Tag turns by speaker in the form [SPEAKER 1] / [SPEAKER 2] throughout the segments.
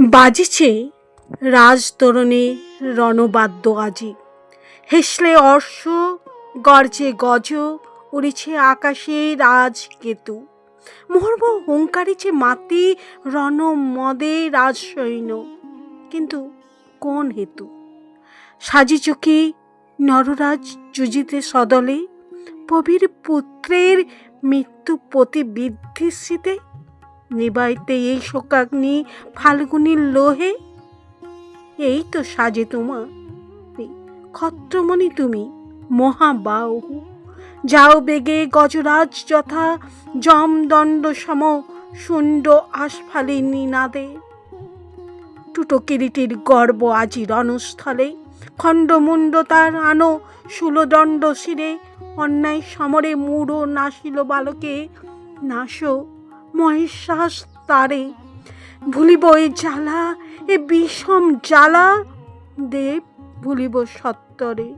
[SPEAKER 1] বাজিছে রাজতরণে রণবাদ্য আজি। হেসলে অর্শ, গর্জে গজ, উড়িছে আকাশে রাজকেতু। মুহর্ব হুঙ্কারিছে মাতি রণ মদে রাজসৈন্য। কিন্তু কোন হেতু? সাজি চোখে নররাজ যুজিতে সদলে, প্রবীর পুত্রের মৃত্যু প্রতি বিদ্ধিস্মৃতে নিবাইতে এই শোকাগ্নি ফাল্গুনির লোহে? এই তো সাজে তোমা। ক্ষত্রমণি তুমি, মহাবাহু। যাও বেগে গজরাজ যথা জমদণ্ড সম শুণ্ড আশফালি নিনাদে টুটো কিরিটির গর্ব আজি রণস্থলে, খণ্ডমুণ্ড তার আনো শূলদণ্ড শিরে। অন্যায় সমরে মূঢ় নাসিল বালকে, নাশ মহেশ্বাস তারে, ভুলিব এ জ্বালা, এ বিষম জ্বালা। দেব ভুলিব সত্তরে।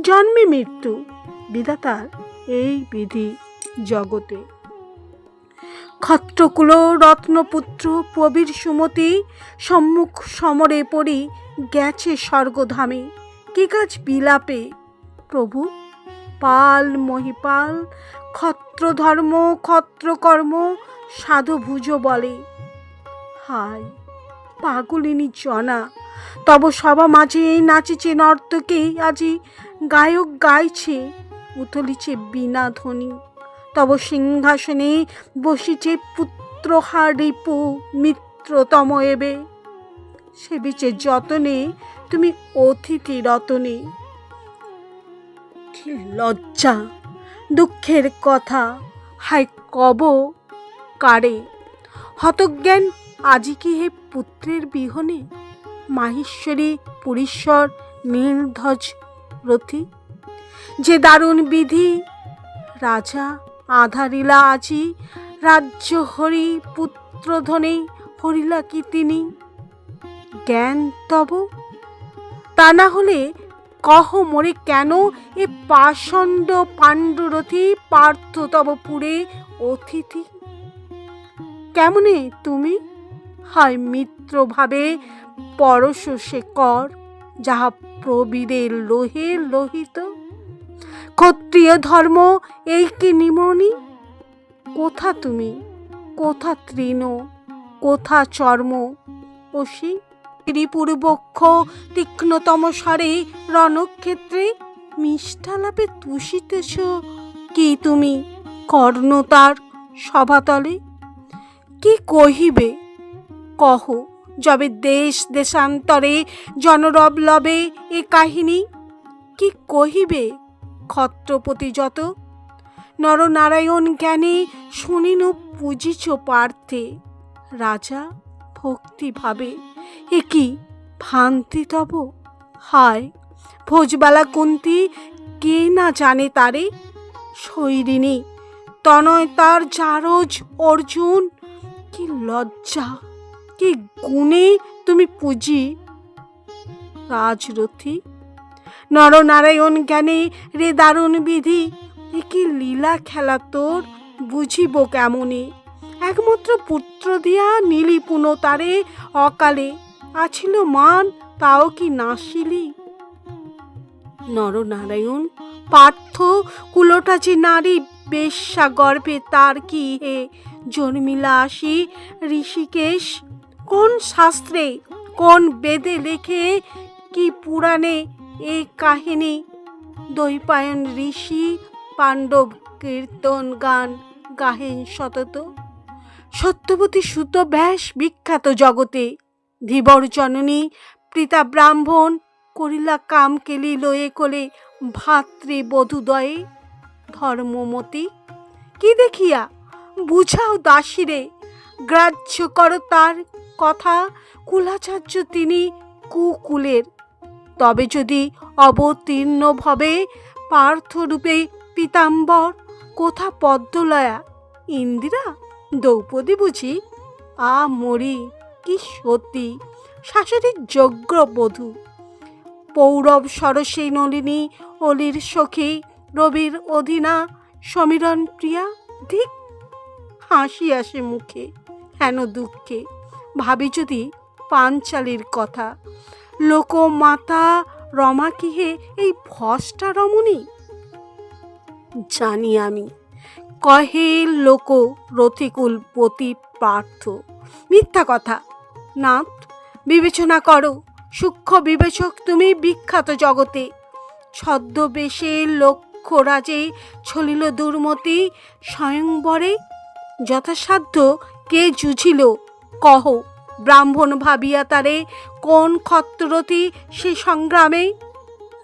[SPEAKER 1] জন্মে মৃত্যু, বিধাতার এই বিধি জগতে। ক্ষত্রকুল, রত্নপুত্র, প্রবীর সুমতি, সম্মুখ সমরে পড়ি গেছে স্বর্গধামে। কি কাজ বিলাপে, প্রভু? পাল, মহিপাল ক্ষত্রধর্ম, ক্ষত্রকর্ম, সাধুভুজ বলে। হায়, পাগলিনী জনা, তব সভা মাঝে নাচিছে নর্তকে, আজি গায়ক গাইছে উথলিছে বীণা ধ্বনি। তব সিংহাসনে বসিছে পুত্রহা রিপু মিত্রতম এবে। সেবিছে যতনে, তুমি অতিথি রতনে। লজ্জা! দুঃখের কথা। হাই কব কারে? হতজ্ঞান, আজি কি হে পুত্রের বিহনে? মাহেশ্বরী, পুরীশ্বর, নির্ধ্বজ রথি? যে দারুণ বিধি, রাজা আধারিলা আজি, রাজ্য হরি পুত্র পুত্রধনে হরিলা কি তিনি? জ্ঞান তব? তা না হলে কহ মরে কেন? এ পাষণ্ড পাণ্ডুরথি পার্থ তব পুরে অতিথি। কেমনে তুমি? হয় মিত্র ভাবে পরশ সে কর, যাহা প্রবীরের লোহে লোহিত। ক্ষত্রিয় ধর্ম, এই কি নিমনি কোথা তুমি? কোথা তৃণ? কোথা চর্ম? অসি ত্রিপুর বক্ষ তীক্ষ্ণতম স্বরে, রণক্ষেত্রে, মিষ্টালাপে তুষিতেছ? কি তুমি? কর্ণতার সভাতলে? কি কহিবে? কহ, যবে দেশ দেশান্তরে, জনরব লবে এ কাহিনী। কি কহিবে, ক্ষত্রপতি যত? নরনারায়ণ জ্ঞানে শুনিন পুজিছ পার্থে। রাজা ভক্তি ভাবে এ কি ভান্তি তব? হায়, ভোজবেলা কুন্তি, কে না জানে তারে? শৈরিনী তনয় তার জারজ অর্জুন, কি লজ্জা, কি গুণে তুমি পুজি। রাজরথী, নরনারায়ণ জ্ঞানে রে দারুণ বিধি, এ কি লীলা খেলা তোর, বুঝিব কেমনে? একমাত্র পুত্র দিয়া নীলি তারে অকালে আছিল মান, তাও কি নাসিলি নরনারায়ণ, পার্থ কুলোটা যে নারী বেশ্যা গর্ভে, তার কি হে জন্মিলা আসি ঋষিকেশ? কোন শাস্ত্রে, কোন বেদে লেখে কি পুরাণে এ কাহিনী? দৈপায়ন ঋষি পাণ্ডব কীর্তন গান গাহেন সতত। সত্যবতী সুত ব্যাস বিখ্যাত জগতে। ধীবর জননী প্রীতা ব্রাহ্মণ, করিলা কাম কেলি লয়ে কোলে ভাতৃবধূদয়ে ধর্মমতি। কি দেখিয়া? বুঝাও দাসীরে, গ্রাহ্য কর তার কথা, কুলাচার্য তিনি কুকুলের। তবে যদি অবতীর্ণ ভবে পার্থরূপে পীতাম্বর, কোথা পদ্মলয়া? ইন্দিরা? দ্রৌপদী বুঝি, আ মরি, কি সতী শাশুড়ির যোগ্য বধূ। পৌরব সরসী নলিনী, অলির সখী, রবির অধীনা, সমীরণ প্রিয়া, ধিক হাসি আসে মুখে, হেন দুঃখে। ভাবি যদি পাঞ্চালির কথা, লোকমাতা রমা কি হে এই ভষ্টা রমণী জানি আমি কহে লোক রথিকুল পতি পার্থ মিথ্যা কথা। নাথ, বিবেচনা করো। সূক্ষ্ম বিবেচক তুমি বিখ্যাত জগতে। ছদ্মবেশে লক্ষ্যরাজে ছলিল দুর্মতি, স্বয়ংবরে যথাসাধ্য কে জুঝিল কহ, ব্রাহ্মণ ভাবিয়া তারে কোন ক্ষত্ররথী সে সংগ্রামে?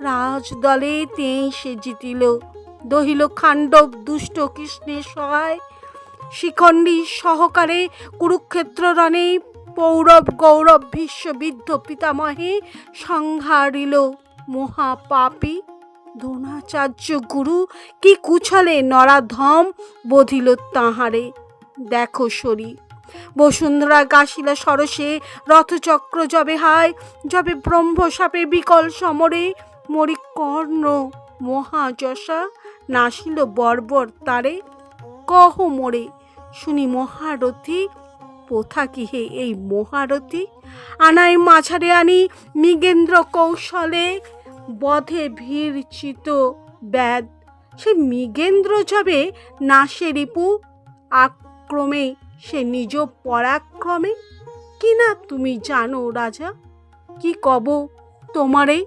[SPEAKER 1] রাজদলে তেই সে জিতিল। দহিল খাণ্ডব দুষ্ট কৃষ্ণের সহায়। শিখণ্ডী সহকারে কুরুক্ষেত্র রণে, পৌরব গৌরব বিশ্ববিদ্ধ পিতামহে সংহারিল মহাপাপী। দ্রোণাচার্য গুরু কি কুছলে নরাধম বধিল তাহারে। দেখো সরি বসুন্ধরা গাছিলা সরসে রথচক্র যবে হায় যবে ব্রহ্মসাপে বিকল সমরে মরি কর্ণ মহাযশা। নাসিল বর্বর তারে। কহ মোরে, শুনি মহারথী পোথা কি হে এই মহারথী? আনাই মাঝারে আনি মৃগেন্দ্র কৌশলে, বধে ভীর চিত ব্যাদ সে মৃগেন্দ্র যাবে নাশে রিপু, আক্রমে সে নিজ পরাক্রমে। কি না তুমি জানো রাজা, কি কব তোমারে?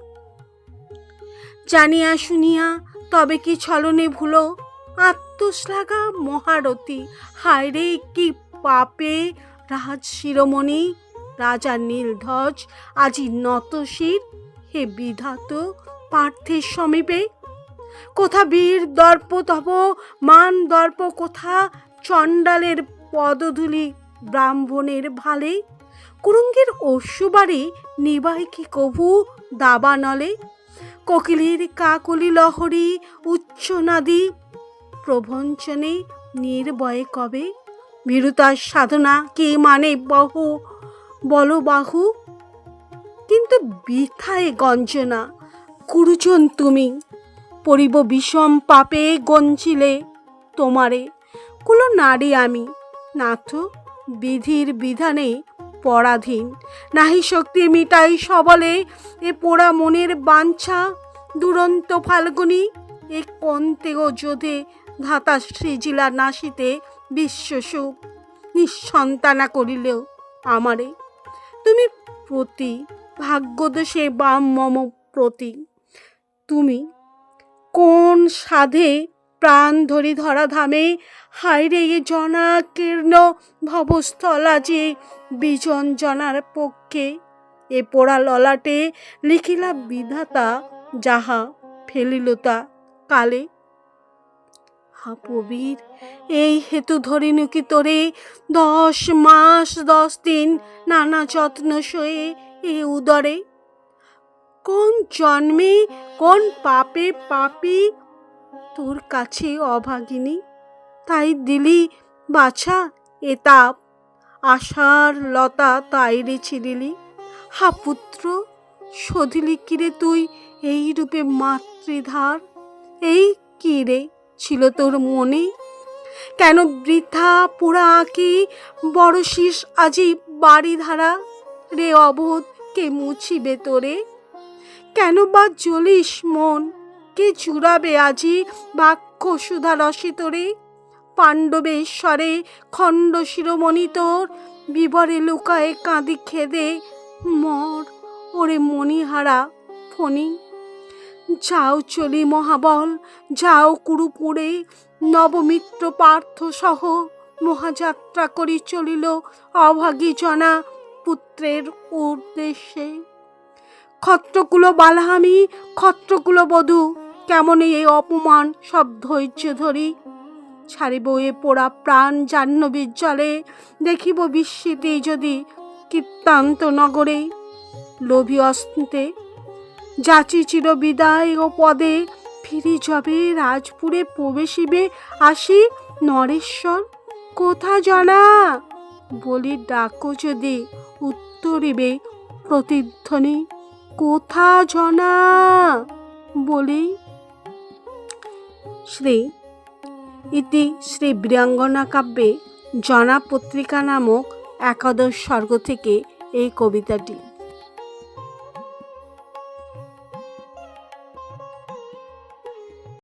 [SPEAKER 1] জানিয়া শুনিয়া তবে কি ছলনে ভুলো? আত্মশ্লাঘা মহারথী। হায় রে কি পাপে? রাজ শিরোমণি, রাজা নীলধ্বজ, আজি নতশির, হে বিধাত পার্থের সমীপে। কোথা বীর দর্প তব, মান দর্প কোথা? চণ্ডালের পদধূলি ব্রাহ্মণের ভালে। কুরুঙ্গের অশ্ববাড়ি নিবাই কি কভু? দাবানলে কোকিলের কাকলি লহরী উচ্চনাদি প্রভঞ্চনে নির্বয়ে কবে? ভীরুতার সাধনা কে মানে বহু? বলবাহু কিন্তু বৃথায় গঞ্জনা গুরুজন তুমি। পরিব বিষম পাপে গঞ্জিলে তোমারে। কুলো নারী আমি। নাথ, বিধির বিধানে পরাধীন। নাহি শক্তি মিটাই সবলে, এ পোড়া মনের বাঞ্ছা। দুরন্ত ফাল্গুনি, এ কন্তেও যোধে ধাতা সৃজিলা নাসিতে বিশ্বসুখ নিঃসন্তানা করিলেও আমারে। তুমি প্রতি ভাগ্যদোষে বা মম প্রতি। তুমি কোন সাধে প্রাণ ধরি ধরা ধামে হাইরে জনাকীর্ণ ভবস্থলা যে বিজন জনার পক্ষে। এ পোড়া ললাটে লিখিলা বিধাতা যাহা ফেলিল তা কালে। হাপবীর এই হেতু ধরিনু কি তোরে? দশ মাস দশ দিন নানা যত্ন সয়ে এ উদরে। কোন জন্মে কোন পাপে পাপি তোর কাছে অভাগিনী। তাই দিলি, বাছা এ তাপ আশার লতা তাই রে দিলি। হা পুত্র, শোধিলি কিরে তুই এই রূপে মাতৃধার? এই কি রে ছিল তোর মনে? কেন বৃথা পোড়া আঁকি বড় শীষ আজি বাড়ি ধারা রে অবোধ, কে মুছিবে তোরে? কেন বা জ্বলিস মন? কে চুরাবে আজি বাক্য সুধা রসে তোরে। পাণ্ডবেশ্বরে খণ্ড শিরোমণি তোর। বিবরে লুকায়ে কাঁদি খেদে মর। ওরে মণিহারা ফণি। যাও চলি মহাবল, যাও কুরুপুরে। নবমিত্র পার্থ সহ মহাযাত্রা করি চলিল অভাগী জনা পুত্রের উদ্দেশ্যে। ক্ষত্রকুলো বালহামি, ক্ষত্রকুলো বধূ কেমন এই অপমান? সব ধৈর্য ধরি। ছাড়িব এ পোড়া প্রাণ জাহ্নবীর জলে। দেখিব বিস্মিতে যদি কীর্তান্ত নগরে। লোভী অস্তে যাচি চির বিদায় ও পদে। ফিরি যবে রাজপুরে প্রবেশিবে আসি নরেশ্বর। কোথা জনা বলি ডাকো যদি উত্তরিবে প্রতিধ্বনি। কোথা জনা বলি শ্রী ইতি শ্রী বীরাঙ্গনা কাব্যে জনা পত্রিকা নামক একাদশ স্বর্গ থেকে এই কবিতাটি।